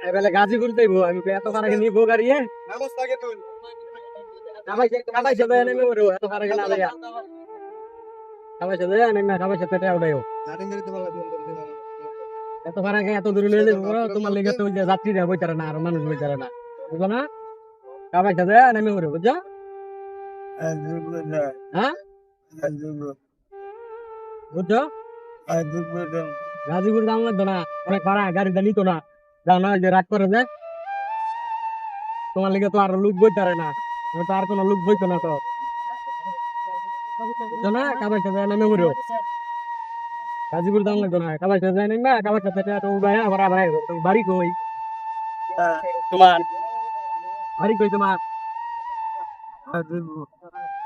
এবেলে গাজীপুর যাইবো আমি এত কারাকে নিবো গাড়িয়ে দেয় এত দেয়া দেয় উঠাইও এত দূরে তোমার লেগে তো ওই যে বইতারে না আর মানুষ বইতারে না বুঝলো না কামাইছে দেয় নেমে ওরে বুঝছ হ্যাঁ বুঝছ? গাজীপুর দাম লাগতো না অনেক ভাড়া গাড়িটা নিত না। যাও না যে রাগ করে দেয় তোমার লিগে তো আর লোক বইতারে না। আমি তো আর কোনো লোক বইতো না তো। না কাবার সাথে নেমে ঘুরো গাজীপুর দাম লাগতো না কাবার সাথে নেমে কাবার সাথে তো আবার আবার বাড়ি কই? তোমার? বাড়ি কই তোমার?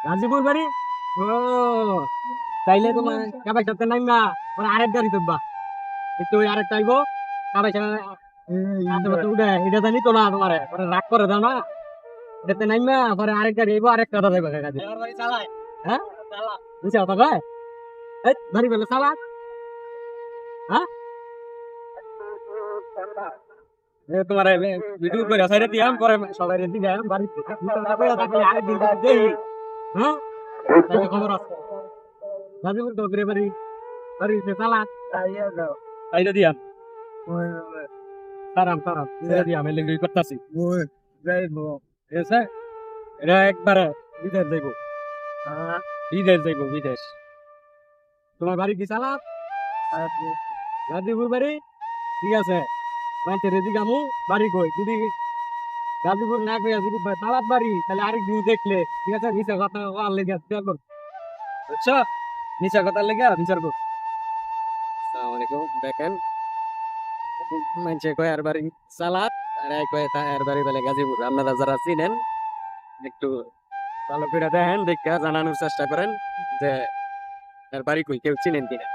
গাজীপুর বাড়ি? ও তাইলে তোমার কাবার সাথে নাইমা ওরা আরেক গাড়ি তুলবা একটু ওই আরেকটা আইবো কাবার সাথে উঠে এটা জানি তো না তোমার পরে রাগ করে দাও না? এটাতে নাইমা পরে আরেক গাড়ি আইবো আরেক কথা যাইবো কাজে হ্যাঁ? বুঝছ কথা কয়? এই ধরি ফেলে চালা। হ্যাঁ? তোমার ভিডিও করে সাইডে দিয়াম পরে সবাই রেডি দিয়াম আরেক দিন দেই হ্যাঁ খবর আছে। গাজীপুর তো করে বাড়ি বাড়ি চালা আইডা দিয়াম তারাম তারাম ছেড়ে দিয়াম এলে গই করতাছি এসে এটা একবারে বিদেশ যাইব বিদেশ যাইব বিদেশ তোমার বাড়ি কি চালাত গাজীপুর বাড়ি ঠিক আছে মানছে রেজি গামু বাড়ি কই যদি গাজীপুর না কইয়া যদি তালাত বাড়ি তাহলে আরেক দিন দেখলে ঠিক আছে মিশা কথা ওয়ার লেগে বিচার কর বুঝছ মিশা কথা লেগে বিচার কর আসসালামু দেখেন। মানছে কয় আর বাড়ি? সালাদ, আর এক কয় তা আর বাড়ি বলে গাজীপুর। আপনারা যারা চিনেন, একটু ভালো করে দেখেন, দেখে জানানোর চেষ্টা করেন যে, এর বাড়ি কই? কেউ চিনেন কিনা?